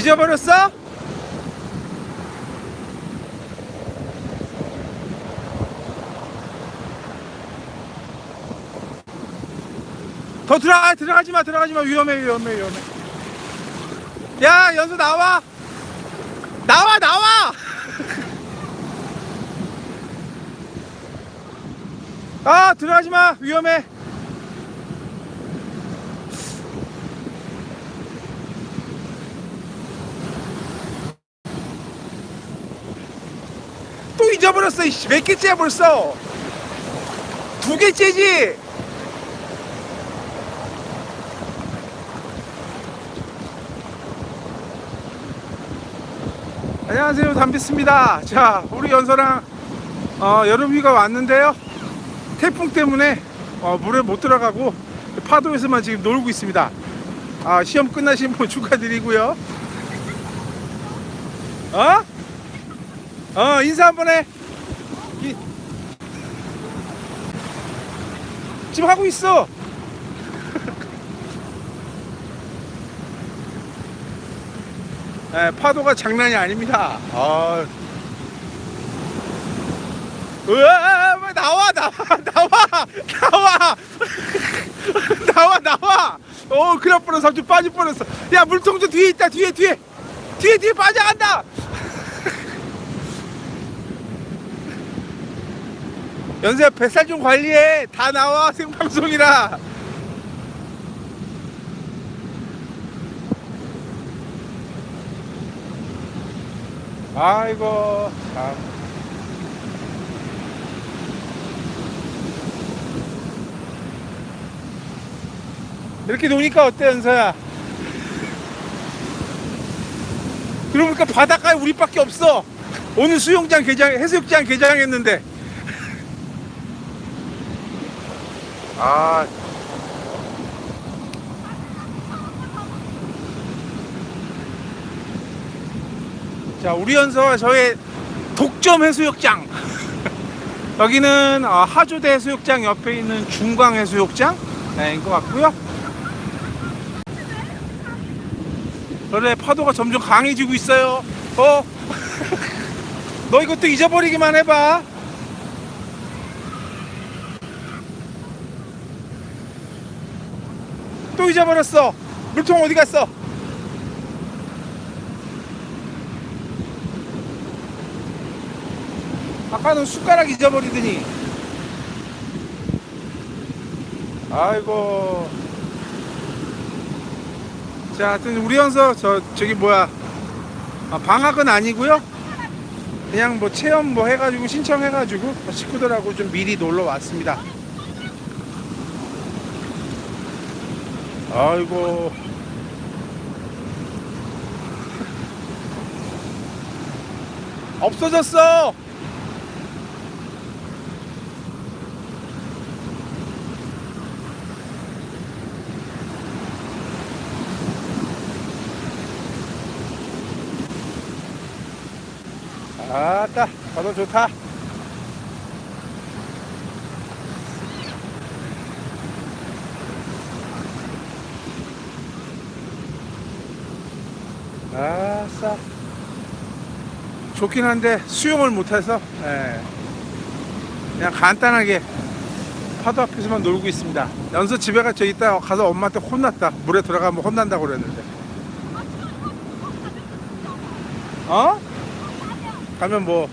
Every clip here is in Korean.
잊어버렸어? 더 들어가 들어가지 마 들어가지 마. 위험해 위험해 위험해. 야 연수 나와. 나와 나와. 아 들어가지 마. 위험해 이씨. 몇 개째야 벌써? 두 개째지? 안녕하세요. 담비스입니다. 자 우리 연서랑 어, 여름휴가 왔는데요. 태풍 때문에 어, 물에 못 들어가고 파도에서만 지금 놀고 있습니다. 아, 시험 끝나신 분 축하드리고요. 어? 어 인사 한번 해 지금 하고 있어 예, 파도가 장난이 아닙니다. 아. 으아, 왜 나와, 나와, 나와, 나와, 나와, 나와. 어, 그래 뻔했어, 삼촌 빠질 뻔했어. 야, 물통도 뒤에 있다, 뒤에, 뒤에, 뒤에, 뒤에 빠져간다. 연세야, 뱃살 좀 관리해. 다 나와, 생방송이라. 아이고 참. 이렇게 노니까 어때 연서야? 그러니까 바닷가에 우리밖에 없어. 오늘 수영장 개장, 해수욕장 개장했는데. 아, 자, 우리 연서와 저의 독점 해수욕장. 여기는 어, 하조대 해수욕장 옆에 있는 중광 해수욕장인 것 같고요. 그래 파도가 점점 강해지고 있어요. 어? 너 이것도 잊어버리기만 해봐. 또 잊어버렸어. 물통 어디 갔어? 아까는 숟가락 잊어버리더니. 아이고. 자 하여튼 우리 연서 저 저기 뭐야. 아, 방학은 아니고요. 그냥 뭐 체험 뭐 해가지고 신청해가지고 식구들하고 좀 미리 놀러 왔습니다 아이고. 없어졌어! 아따 바다 좋다 아싸. 좋긴 한데 수영을 못해서 예. 그냥 간단하게 파도 앞에서만 놀고 있습니다. 연서 집에 가저 있다 가서 엄마한테 혼났다. 물에 들어가면 혼난다고 그랬는데. 어? 가면 뭐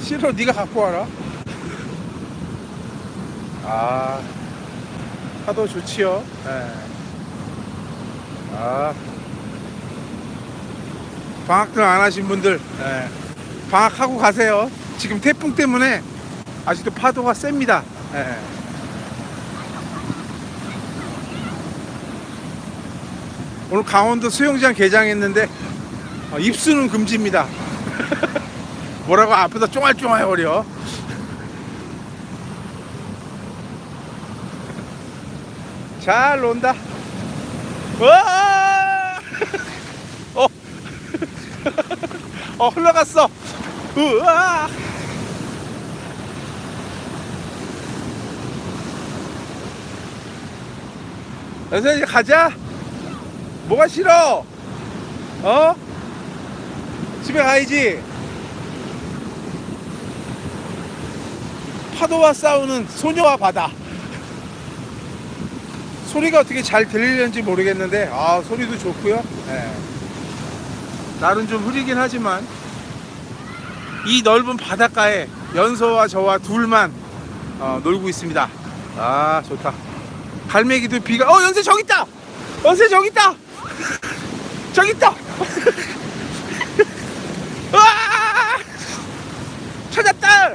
싫어? 네가 갖고 와라. 아 파도 좋지요. 예. 아 방학들 안 하신 분들 예. 방학하고 가세요 지금 태풍 때문에 아직도 파도가 셉니다 예. 오늘 강원도 수영장 개장했는데 어, 입수는 금지입니다. 뭐라고 앞에서 쫑알쫑알 거려. 잘 논다. 와! 어, 어 흘러갔어. 우와! 그래서 이제 가자. 뭐가 싫어? 어? 집에 가야지. 파도와 싸우는 소녀와 바다. 소리가 어떻게 잘 들리는지 모르겠는데, 아, 소리도 좋고요. 예. 날은 좀 흐리긴 하지만, 이 넓은 바닷가에 연서와 저와 둘만 어, 놀고 있습니다. 아, 좋다. 갈매기도 비가, 어, 연세 저기 있다! 연세 저기 있다! 저기 있다! 와! 찾았다!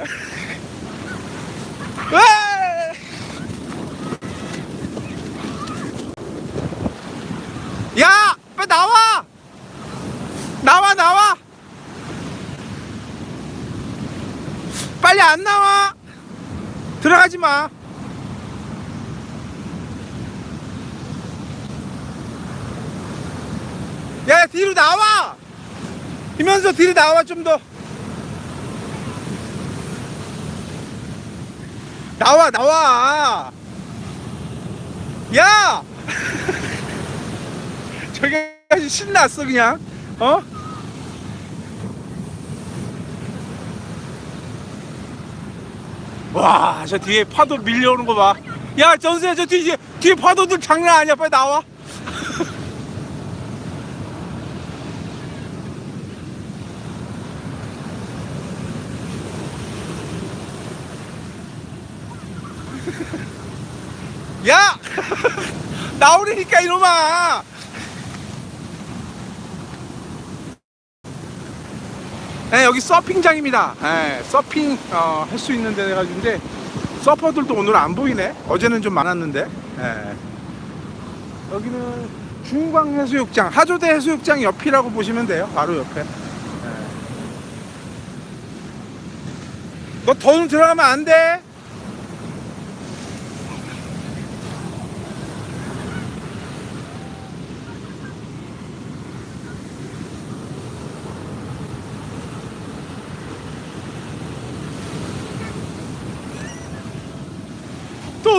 와! 야! 빨리 나와! 나와, 나와! 빨리 안 나와! 들어가지 마! 야, 야, 뒤로 나와! 이면서 뒤로 나와, 좀 더. 나와, 나와! 야! 저기 아주 신났어, 그냥. 어? 와, 저 뒤에 파도 밀려오는 거 봐. 야, 전수야, 저 뒤에, 뒤에 파도들 장난 아니야. 빨리 나와. 야! 나오려니까 이놈아! 네, 여기 서핑장입니다. 네, 서핑 어, 할 수 있는 데 가지고인데 서퍼들도 오늘 안 보이네. 어제는 좀 많았는데. 네. 여기는 중광 해수욕장, 하조대 해수욕장 옆이라고 보시면 돼요. 바로 옆에. 네. 너 더는 들어가면 안 돼.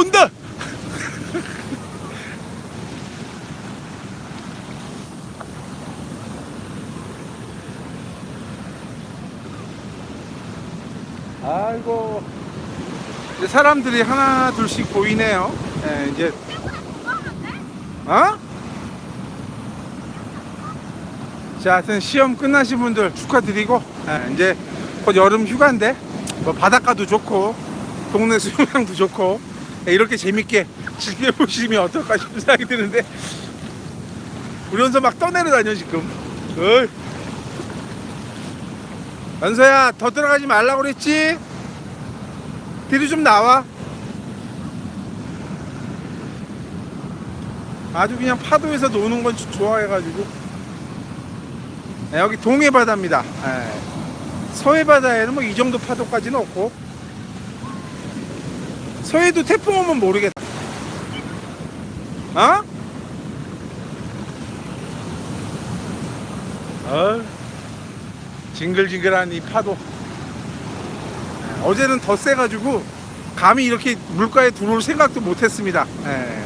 온다. 아이고 이제 사람들이 하나 둘씩 보이네요. 예, 이제 어? 자, 하여튼 시험 끝나신 분들 축하드리고 예, 이제 곧 여름 휴가인데 뭐 바닷가도 좋고 동네 수영장도 좋고 예, 이렇게 재밌게 즐겨보시면 어떨까 싶은 생각이 드는데 우리 연서 막 떠내려 다녀 지금 어이. 연서야 더 들어가지 말라고 그랬지? 뒤로 좀 나와 아주 그냥 파도에서 노는 건 좋아해가지고 네, 여기 동해바다입니다 네. 서해바다에는 뭐 이 정도 파도까지는 없고 서해도 태풍 오면 모르겠다 어? 어? 징글징글한 이 파도 어제는 더 세가지고 감히 이렇게 물가에 들어올 생각도 못했습니다. 예.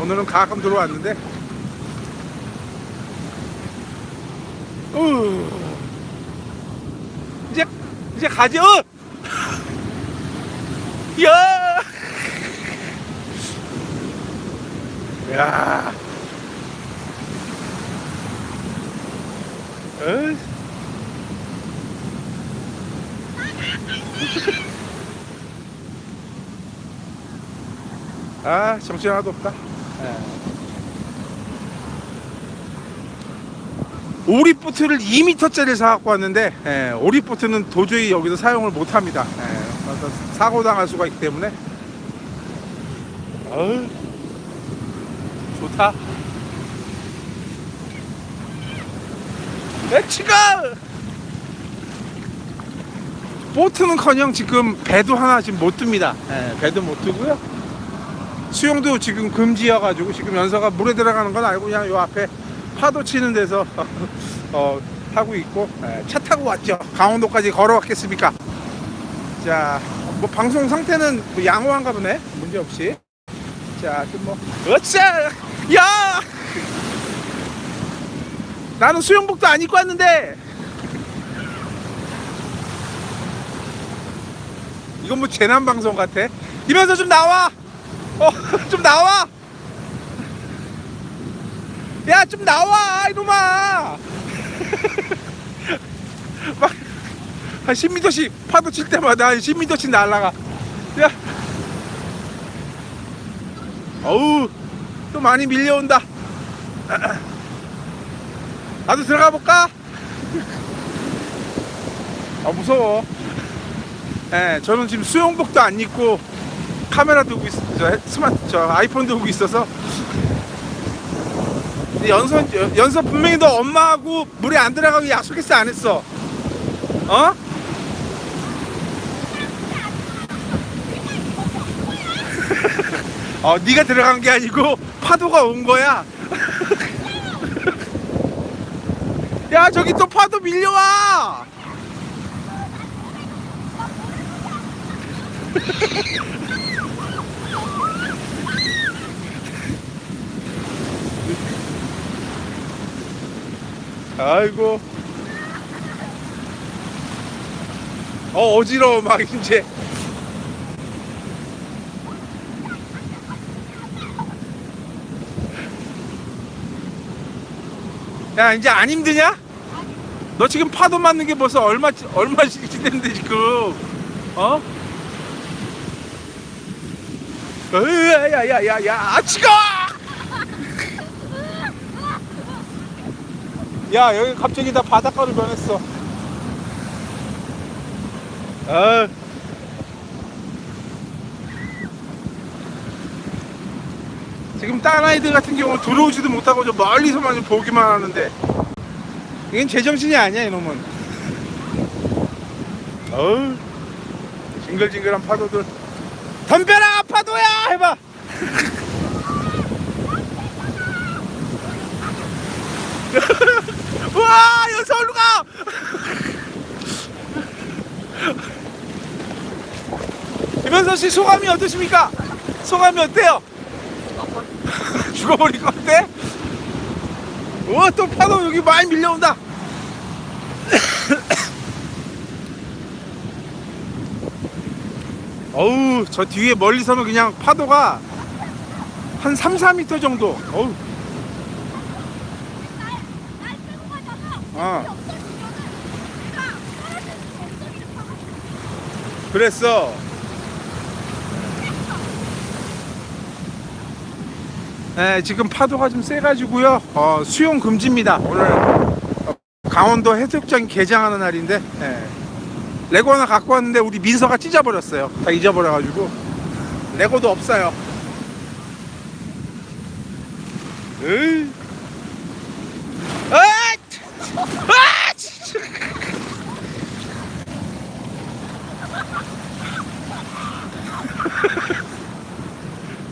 오늘은 가끔 들어왔는데, 우 이제 이제 가죠. 야, 야, 어? 아 정신 하나도 없다 예. 오리보트를 2m짜리 사갖고 왔는데 예, 오리보트는 도저히 여기서 사용을 못합니다 예, 사고 당할 수가 있기 때문에 어우, 좋다 엑치가 보트는커녕 지금 배도 하나 지금 못 듭니다. 예, 배도 못 뜨고요. 수영도 지금 금지여가지고 지금 연서가 물에 들어가는 건 알고 그냥 요 앞에 파도 치는 데서 어, 하고 있고 예, 차 타고 왔죠. 강원도까지 걸어왔겠습니까? 자, 뭐 방송 상태는 뭐 양호한가 보네. 문제 없이. 자, 좀뭐 어짜 야! 나는 수영복도 안 입고 왔는데. 이건 뭐 재난 방송 같아. 이면서 좀 나와. 어, 좀 나와. 야, 좀 나와, 이놈아. 막, 한 10m씩 파도 칠 때마다 한 10m씩 날아가. 야. 어우, 또 많이 밀려온다. 나도 들어가 볼까? 아, 무서워. 예, 저는 지금 수영복도 안 입고 카메라 들고 있, 저 스마트, 저 아이폰 들고 있어서 연서 연서 분명히 너 엄마하고 물에 안 들어가고 약속했어 안 했어? 어? 어, 네가 들어간 게 아니고 파도가 온 거야. 야, 저기 또 파도 밀려와. 아이고. 어, 어지러워, 막, 이제. 야, 이제 안 힘드냐? 너 지금 파도 맞는 게 벌써 얼마, 얼마씩 지냈는데, 지금. 어? 야, 야, 야, 야, 야, 아, 치가! 야, 여기 갑자기 다 바닷가로 변했어. 아. 지금 딴 아이들 같은 경우는 들어오지도 못하고 저 멀리서만 보기만 하는데. 이건 제정신이 아니야 이놈은. 어우. 징글징글한 파도들. 덤벼라 파도야! 해봐. 우와 여기서 어디로 가! 김현선 씨 소감이 어떠십니까? 소감이 어때요? 죽어버릴 것 같아? 우와 또 파도 여기 많이 밀려온다. 어우 저 뒤에 멀리서는 그냥 파도가 한 3, 4m 정도. 어우. 어. 그랬어 네, 지금 파도가 좀 세가지고요. 어, 수영 금지입니다. 오늘 어, 강원도 해수욕장 개장하는 날인데 네. 레고 하나 갖고 왔는데 우리 민서가 찢어버렸어요. 다 잊어버려가지고 레고도 없어요. 으이. 아! 아!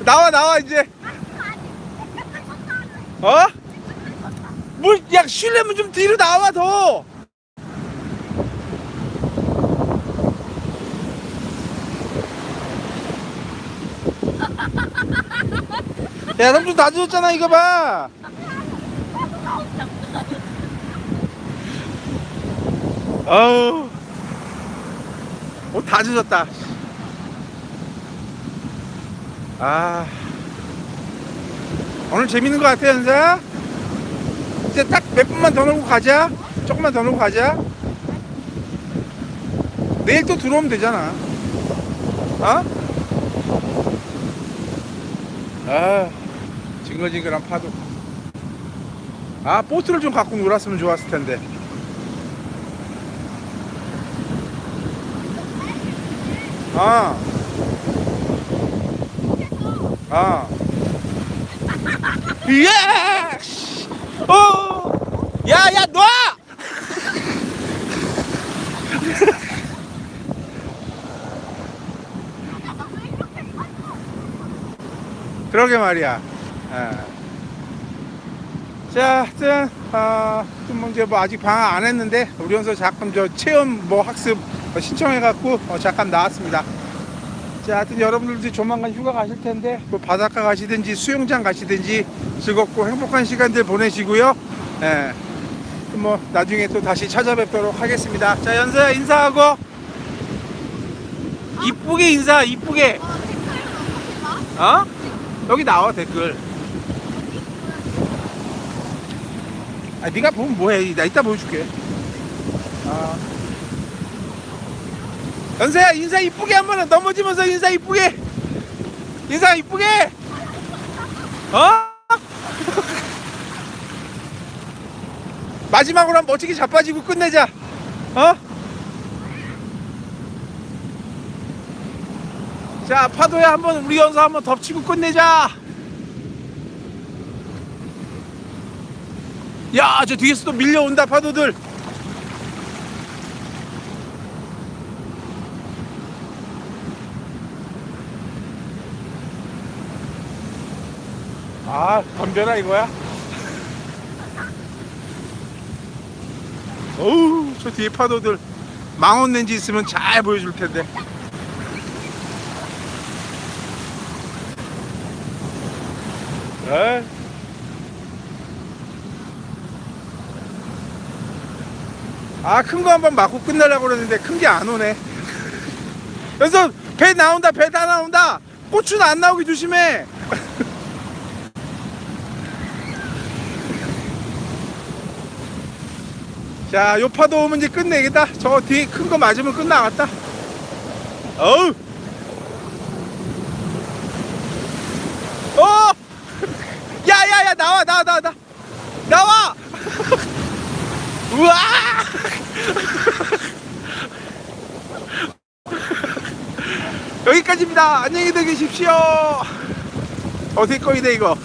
나와 나와 이제. 어? 뭘, 야, 쉬려면 좀 뒤로 나와, 더! 야, 삼촌 다 젖었잖아, 이거 봐! 아우. 옷다 젖었다. 아. 오늘 재밌는 것 같아, 연서야? 이제 딱 몇 분만 더 놀고 가자. 조금만 더 놀고 가자. 내일 또 들어오면 되잖아. 어? 아, 징글징글한 파도. 아, 보트를 좀 갖고 놀았으면 좋았을 텐데. 아. 아. 예! 어! 야, 야, 놔! 그러게 말이야. 예. 자, 하여튼, 아, 좀 이제 뭐 아직 방학 안 했는데, 우리 연서 잠깐 저 체험 뭐 학습 신청해갖고 어, 잠깐 나왔습니다. 자, 하여튼 여러분들도 조만간 휴가 가실 텐데, 뭐 바닷가 가시든지 수영장 가시든지 즐겁고 행복한 시간들 보내시고요. 예. 뭐 나중에 또 다시 찾아뵙도록 하겠습니다. 자 연서야 인사하고 이쁘게 인사 이쁘게. 어? 여기 나와 댓글. 아 네가 보면 뭐해? 나 이따 보여줄게. 아. 연서야 인사 이쁘게 한 번 넘어지면서 인사 이쁘게. 인사 이쁘게. 어? 마지막으로 한번 멋지게 자빠지고 끝내자. 어? 자 파도야 한번 우리 연서 한번 덮치고 끝내자. 야 저 뒤에서 또 밀려온다 파도들 아 덤벼라 이거야 어우 저 뒤에 파도들 망원 렌즈 있으면 잘 보여줄 텐데 에이. 아, 큰 거 한번 맞고 끝내려고 그러는데 큰 게 안 오네. 그래서 배 나온다, 배 다 나온다. 고추는 안 나오게 조심해. 자, 요 파도 오면 이제 끝내겠다. 저 뒤에 큰거 맞으면 끝나갔다. 어우. 어! 야, 야, 야, 나와, 나와, 나와, 나와. 나와! 우와! 여기까지입니다. 안녕히 계십시오. 어디 거이네 이거.